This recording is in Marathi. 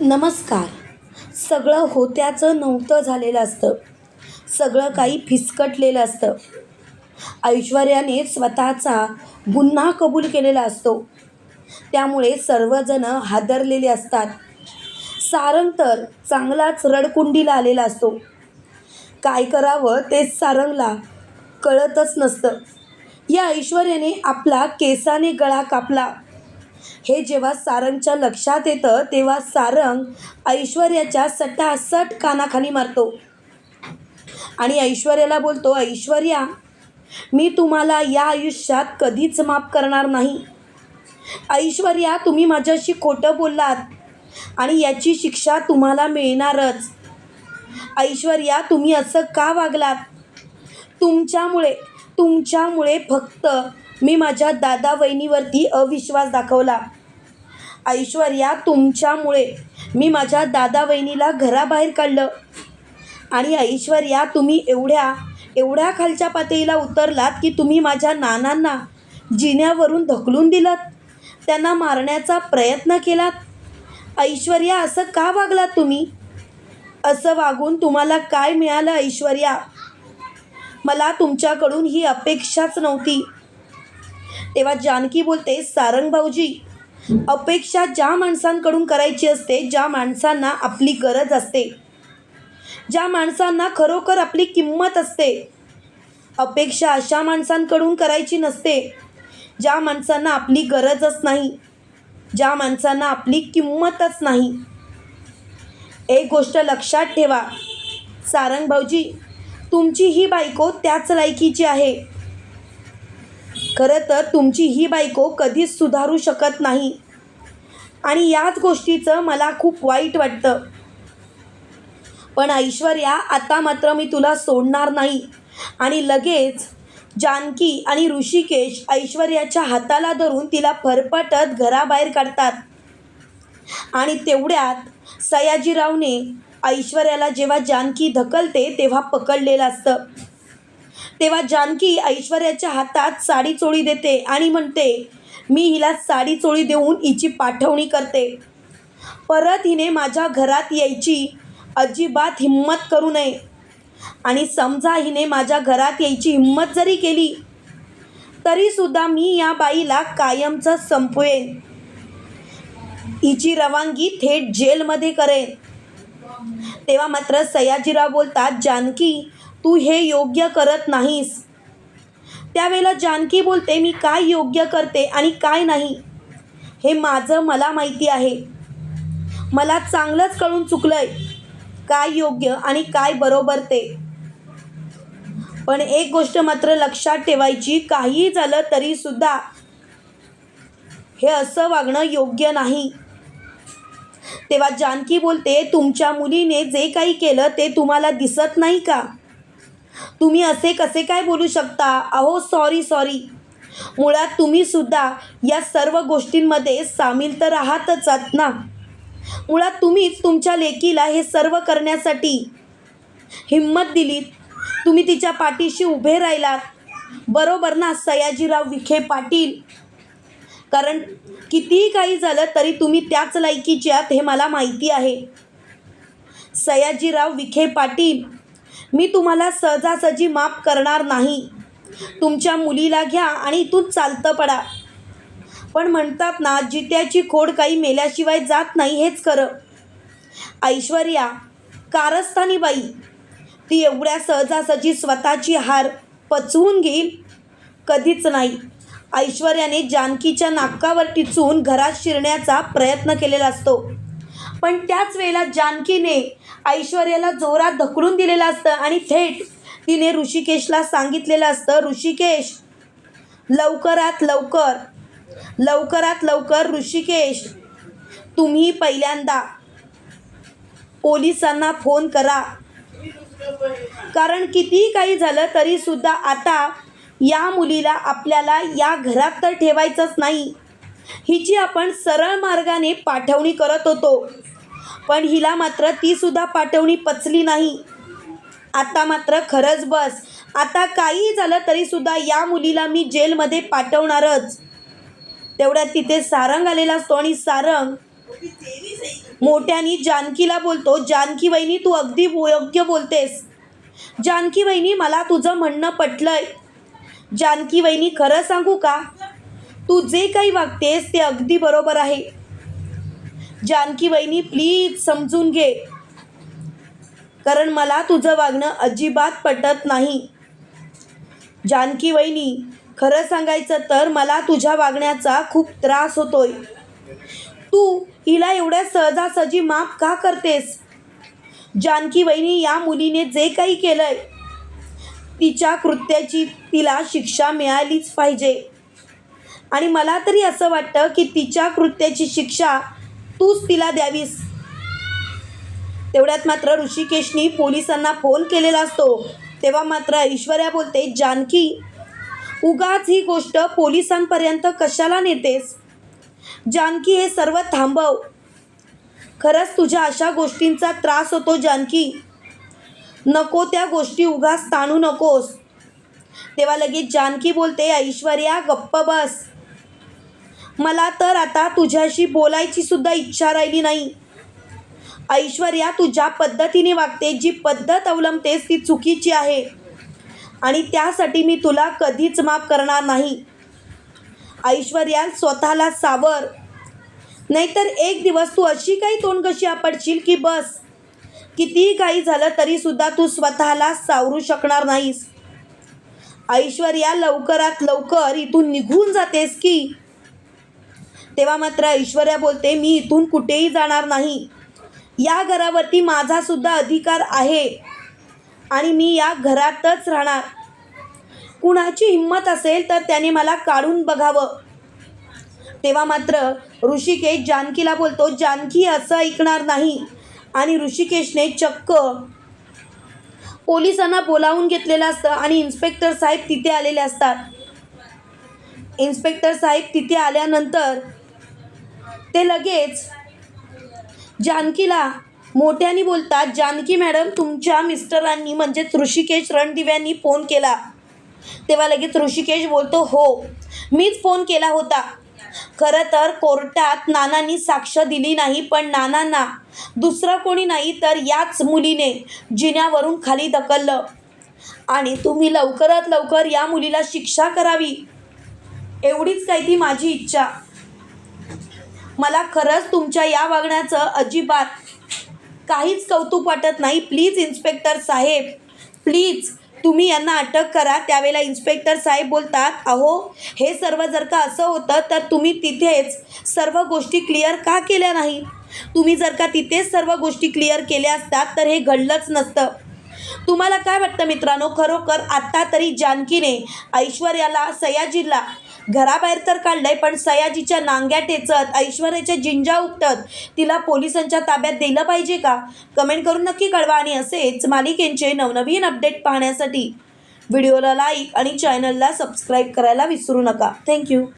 नमस्कार. सगळं होत्याचं नव्हतं झालेलं असतं. सगळं काही फिसकटलेलं असतं. ऐश्वर्याने स्वतःचा गुन्हा कबूल केलेला असतो. त्यामुळे सर्वजणं हादरलेले असतात. सारंग तर चांगलाच रडकुंडीला आलेला असतो. काय करावं तेच सारंगला कळतच नसतं. या ऐश्वर्याने आपला केसाने गळा कापला. हे जेव्हा सारंगच्या लक्षात येतं तेव्हा सारंग ऐश्वर्याच्या सटासट कानाखाली मारतो. आणि ऐश्वर्याला बोलतो ऐश्वर्या मी तुम्हाला या आयुष्यात कधीच माफ करणार नाही. ऐश्वर्या तुम्ही माझ्याशी खोटं बोललात आणि याची शिक्षा तुम्हाला मिळणारच. ऐश्वर्या तुम्ही असं का वागलात? तुमच्यामुळे तुमच्यामुळे फक्त मी माझ्या दादा वहिनीवरती अविश्वास दाखवला. ऐश्वर्या तुमच्यामुळे मी माझ्या दादा वहिनीला घराबाहेर काढलं. आणि ऐश्वर्या तुम्ही एवढ्या एवढ्या खालच्या पातळीला उतरलात की तुम्ही माझ्या नानांना जिन्यावरून ढकलून दिलात. त्यांना मारण्याचा प्रयत्न केलात. ऐश्वर्या असं का वागलात तुम्ही? असं वागून तुम्हाला काय मिळालं ऐश्वर्या? मला तुमच्याकडून ही अपेक्षाच नव्हती. तेव्हा जानकी बोलते सारंग भाऊजी अपेक्षा ज्या माणसांकडून करायची असते ज्या माणसांना आपली गरज असते ज्या माणसांना खरोखर आपली किंमत असते अपेक्षा अशा माणसांकडून करायची नसते ज्या माणसांना आपली गरजच नाही ज्या माणसांना आपली किंमतच नाही. एक गोष्ट लक्षात ठेवा सारंग भाऊजी तुमची ही बायको त्याच लायकीची आहे. खरं तर तुमची ही बायको कधीच सुधारू शकत नाही. आणि याच गोष्टीचं मला खूप वाईट वाटतं. पण ऐश्वर्या आता मात्र मी तुला सोडणार नाही. आणि लगेच जानकी आणि ऋषिकेश ऐश्वर्याच्या हाताला धरून तिला फरफटत घराबाहेर काढतात. आणि तेवढ्यात सयाजीरावने ऐश्वर्याला जेव्हा जानकी धकलते तेव्हा पकडलेलं असतं. तेव्हा जानकी ऐश्वर्याच्या हातात साडी चोळी देते आणि म्हणते मी हिला साडी चोळी देऊन हिची पाठवणी करते. परत हिने माझ्या घरात यायची अजिबात हिंमत करू नये. आणि समजा हिने माझ्या घरात यायची हिंमत जरी केली तरीसुद्धा मी या बाईला कायमचं संपवेन. हिची रवानगी थेट जेलमध्ये करेन. तेव्हा मात्र सयाजीराव बोलतात जानकी तू हे योग्य करत नाहीस. त्यावेळेला जानकी बोलते मी काय योग्य करते आणि काय नाही? हे माझं मला माहिती आहे. मला चांगलंच कळून चुकलंय. काय योग्य आणि काय बरोबर ते. पण एक गोष्ट मात्र लक्षात ठेवायची काहीही झालं तरीसुद्धा हे असं वागणं योग्य नाही. तेव्हा जानकी बोलते तुमच्या मुलीने जे काही केलं ते तुम्हाला दिसत नाही का? तुम्ही असे कसे काय बोलू शकता? अहो सॉरी सॉरी मुळात तुम्ही सुद्धा या सर्व गोष्टींमध्ये सामील तर आहातच आहात ना? मुळात तुम्हीच तुमच्या लेकीला हे सर्व करण्यासाठी हिंमत दिलीत. तुम्ही तिच्या पाठीशी उभे राहिलात. बरोबर ना सयाजीराव विखे पाटील? कारण कितीही काही झालं तरी तुम्ही त्याच लायकीचे आहात हे मला माहिती आहे. सयाजीराव विखे पाटील मी तुम्हाला सहजासहजी माफ करणार नाही. तुमच्या मुलीला घ्या आणि इथून चालतं पडा. पण म्हणतात ना जित्याची खोड काही मेल्याशिवाय जात नाही हेच खरं. ऐश्वर्या कारस्थानी बाई ती एवढ्या सहजासहजी स्वतःची हार पचवून घेईल? कधीच नाही. ऐश्वर्याने जानकीच्या नाकावर टिचून घरात शिरण्याचा प्रयत्न केलेला असतो. पण त्याच वेळेला जानकीने ऐश्वर्याला जोरात धकडून दिलेलं असतं आणि थेट तिने ऋषिकेशला सांगितलेलं असतं ऋषिकेश लवकरात लवकर लवकरात लवकर ऋषिकेश तुम्ही पहिल्यांदा पोलिसांना फोन करा. कारण कितीही काही झालं तरीसुद्धा आता या मुलीला आपल्याला या घरात तर ठेवायचंच नाही. हिची आपण सरळ मार्गाने पाठवणी करत होतो पण हिला मात्र तीसुद्धा पाठवणी पचली नाही. आता मात्र खरंच बस. आता काहीही झालं तरीसुद्धा या मुलीला मी जेलमध्ये पाठवणारच. तेवढ्यात तिथे सारंग आलेला असतो आणि सारंग मोठ्यानी जानकीला बोलतो जानकी वहिनी तू अगदी योग्य बोलतेस. जानकी वहिनी मला तुझं म्हणणं पटलंय. जानकी वहिनी खरं सांगू का? तू जे काही वागतेस ते अगदी बरोबर आहे. जानकी वहिनी प्लीज समजून घे. कारण मला तुझं वागणं अजिबात पटत नाही. जानकी वहिनी खरं सांगायचं तर मला तुझ्या वागण्याचा खूप त्रास होतोय. तू हिला एवढ्या सहजासहजी माफ का करतेस? जानकी वहिनी या मुलीने जे काही केलंय तिच्या कृत्याची तिला शिक्षा मिळालीच पाहिजे. आणि मला तरी असं वाटतं की तिच्या कृत्याची शिक्षा तूच तिला द्यावीस. तेवढ्यात मात्र ऋषिकेशनी पोलिसांना फोन केलेला असतो. तेव्हा मात्र ऐश्वर्या बोलते जानकी उगाच ही गोष्ट पोलिसांपर्यंत कशाला नेतेस? जानकी हे सर्व थांबव. खरंच तुझ्या अशा गोष्टींचा त्रास होतो जानकी. नको त्या गोष्टी उगाच ताणू नकोस. तेव्हा लगेच जानकी बोलते ऐश्वर्या गप्प बस. मला तर आता तुझ्याशी बोलायची सुद्धा इच्छा राहिली नाही. ऐश्वर्या तू ज्या पद्धतीने वागते जी पद्धत अवलंबतेस ती चुकीची आहे. आणि त्यासाठी मी तुला कधीच माफ करणार नाही. ऐश्वर्या स्वतःला सावर. नाहीतर एक दिवस तू अशी काही तोंड कशी आपडशील की बस. कितीही काही झालं तरीसुद्धा तू स्वतःला सावरू शकणार नाहीस. ऐश्वर्या लवकरात लवकर इथून निघून जातेस की तेव्हा मात्र ऐश्वर्या बोलते मी इथून कुठेही जाणार नाही. या घरावरती माझासुद्धा अधिकार आहे आणि मी या घरातच राहणार. कुणाची हिंमत असेल तर त्याने मला काढून बघावं. तेव्हा मात्र ऋषिकेश जानकीला बोलतो जानकी असं ऐकणार नाही. आणि ऋषिकेशने चक्क पोलिसांना बोलावून घेतलेलं असतं आणि इन्स्पेक्टर साहेब तिथे आलेले असतात. इन्स्पेक्टर साहेब तिथे आल्यानंतर ते लगेच जानकीला मोठ्याने बोलतात जानकी मॅडम तुमच्या मिस्टरांनी म्हणजेच ऋषिकेश रणदिव्यांनी फोन केला. तेव्हा लगेच ऋषिकेश बोलतो हो मीच फोन केला होता. खरं तर कोर्टात नानांनी साक्ष दिली नाही पण नानांना दुसरं कोणी नाही तर याच मुलीने जिन्यावरून खाली ढकललं. आणि तुम्ही लवकरात लवकर या मुलीला शिक्षा करावी. एवढीच काही ती माझी इच्छा. मला खरंच तुमच्या या वागण्याचं अजिबात काहीच कौतुक वाटत नाही. Please inspector Saheb. प्लीज तुम्ही यांना अटक करा. त्यावेळेला इन्स्पेक्टर साहेब बोलतात अहो हे सर्व जर का असं होतं तर तुम्ही तिथेच सर्व गोष्टी क्लिअर का केल्या नाही? तुम्ही जर का तिथेच सर्व गोष्टी क्लिअर केल्या असतात तर हे घडलंच नसतं. तुम्हाला काय वाटतं मित्रांनो? खरोखर आत्ता तरी जानकीने ऐश्वर्याला सयाजीला घराबाहेर तर काढलंय पण सयाजीच्या नांग्या टेचत ऐश्वर्याच्या जिंजा उपटत तिला पोलिसांच्या ताब्यात दिलं पाहिजे का? कमेंट करून नक्की कळवा आणि असेच मालिकेंचे नवनवीन अपडेट पाहण्यासाठी व्हिडिओला लाईक आणि चॅनलला सबस्क्राईब करायला विसरू नका. थँक्यू.